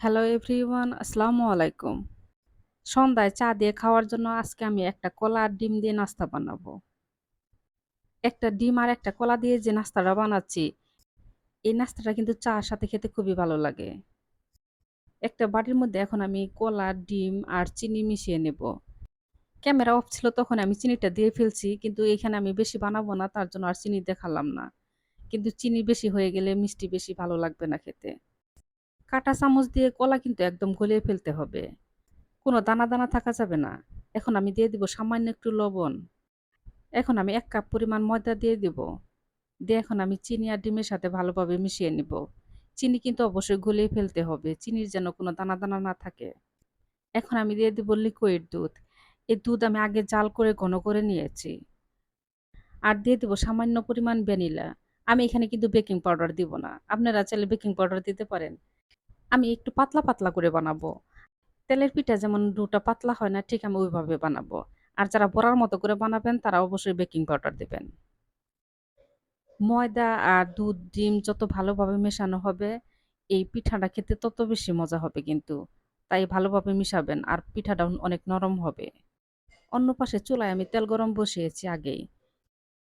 Hello everyone আসসালামু আলাইকুম সন্ধ্যায় চা দিয়ে খাওয়ার জন্য আজকে আমি একটা কলা আর ডিম দিয়ে নাস্তা বানাবো। একটা ডিম আর একটা কলা দিয়ে যে নাস্তাটা বানাচ্ছি, এই নাস্তাটা কিন্তু চার সাথে খেতে খুবই ভালো লাগে। একটা বাটির মধ্যে এখন আমি কলা, ডিম আর চিনি মিশিয়ে নেব। ক্যামেরা অফ ছিল তখন আমি চিনিটা দিয়ে ফেলছি, কিন্তু এখানে আমি বেশি বানাবো না, তার জন্য আর চিনি দেখালাম না। কিন্তু চিনি বেশি হয়ে গেলে মিষ্টি বেশি ভালো লাগবে না খেতে। কাঁটা চামচ দিয়ে কলা কিন্তু একদম গলিয়ে ফেলতে হবে। কোনো দানা দানা থাকা যাবে না। এখন আমি দিয়ে দিব সামান্য একটু লবণ। এখন আমি এক কাপ পরিমাণ ময়দা দিয়ে দিব। দিয়ে এখন আমি চিনি আর ডিমের সাথে ভালোভাবে মিশিয়ে নিব। চিনি কিন্তু অবশ্যই গলিয়ে ফেলতে হবে। চিনির যেন কোনো দানা দানা না থাকে। এখন আমি দিয়ে দিব লিকুইড দুধ। এই দুধ আমি আগে জাল করে ঘন করে নিয়েছি। আর দিয়ে দেবো সামান্য পরিমাণ ভ্যানিলা। আমি এখানে কিন্তু বেকিং পাউডার দিব না। আপনারা চাইলে বেকিং পাউডার দিতে পারেন। আমি একটু পাতলা পাতলা করে বানাবো। তেলের পিঠা যেমন ডোটা পাতলা হয় না, ঠিক আমি ওইভাবে বানাবো। আর যারা বড়ার মতো করে বানাবেন, তারা অবশ্যই বেকিং পাউডার দেবেন। ময়দা আর দুধ, ডিম যত ভালোভাবে মেশানো হবে, এই পিঠাটা খেতে তত বেশি মজা হবে কিন্তু। তাই ভালোভাবে মিশাবেন আর পিঠাটা অনেক নরম হবে। অন্য পাশে চুলায় আমি তেল গরম বসিয়েছি আগেই।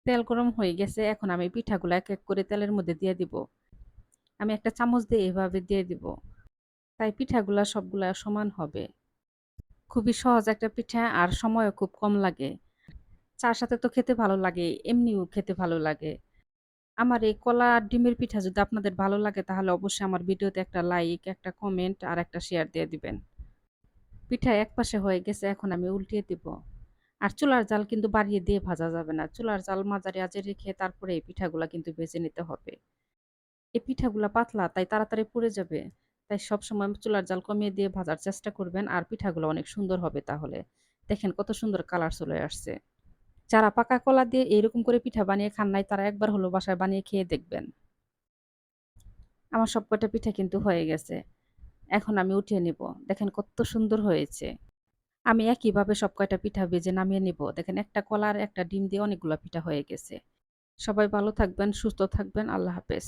তেল গরম হয়ে গেছে, এখন আমি পিঠাগুলো এক এক করে তেলের মধ্যে দিয়ে দিব। আমি একটা চামচ দিয়ে এভাবে দিয়ে দিব। তাই পিঠাগুলা সবগুলা সমান হবে। খুবই সহজ একটা পিঠা আর সময়ও খুব কম লাগে। চার সাথে তো খেতে ভালো লাগে, এমনিও খেতে ভালো লাগে। আমার এই কলা আর ডিমের পিঠা যদি আপনাদের ভালো লাগে, তাহলে অবশ্যই আমার ভিডিওতে একটা লাইক একটা কমেন্ট আর একটা শেয়ার দিয়ে দিবেন। পিঠা এক পাশে হয়ে গেছে, এখন আমি উল্টিয়ে দিব। আর চুলার জাল কিন্তু বাড়িয়ে দিয়ে ভাজা যাবে না। চুলার জাল মাঝারি আজে রেখে তারপরে এই পিঠাগুলা কিন্তু ভেজে নিতে হবে। এই পিঠাগুলা পাতলা, তাই তাড়াতাড়ি পুড়ে যাবে। তাই সবসময় চুলার জাল কমিয়ে দিয়ে ভাজার চেষ্টা করবেন। আর পিঠাগুলো অনেক সুন্দর হবে তাহলে। দেখেন কত সুন্দর কালার চলে আসছে। যারা পাকা কলা দিয়ে এইরকম করে পিঠা বানিয়ে খান নাই, তারা একবার হলো বাসায় বানিয়ে খেয়ে দেখবেন। আমার সব কটা পিঠা কিন্তু হয়ে গেছে। এখন আমি উঠিয়ে নিব। দেখেন কত সুন্দর হয়েছে। আমি একইভাবে সব কয়টা পিঠা ভেজে নামিয়ে নিব। দেখেন একটা কলার একটা ডিম দিয়ে অনেকগুলো পিঠা হয়ে গেছে। সবাই ভালো থাকবেন, সুস্থ থাকবেন। আল্লাহ হাফেজ।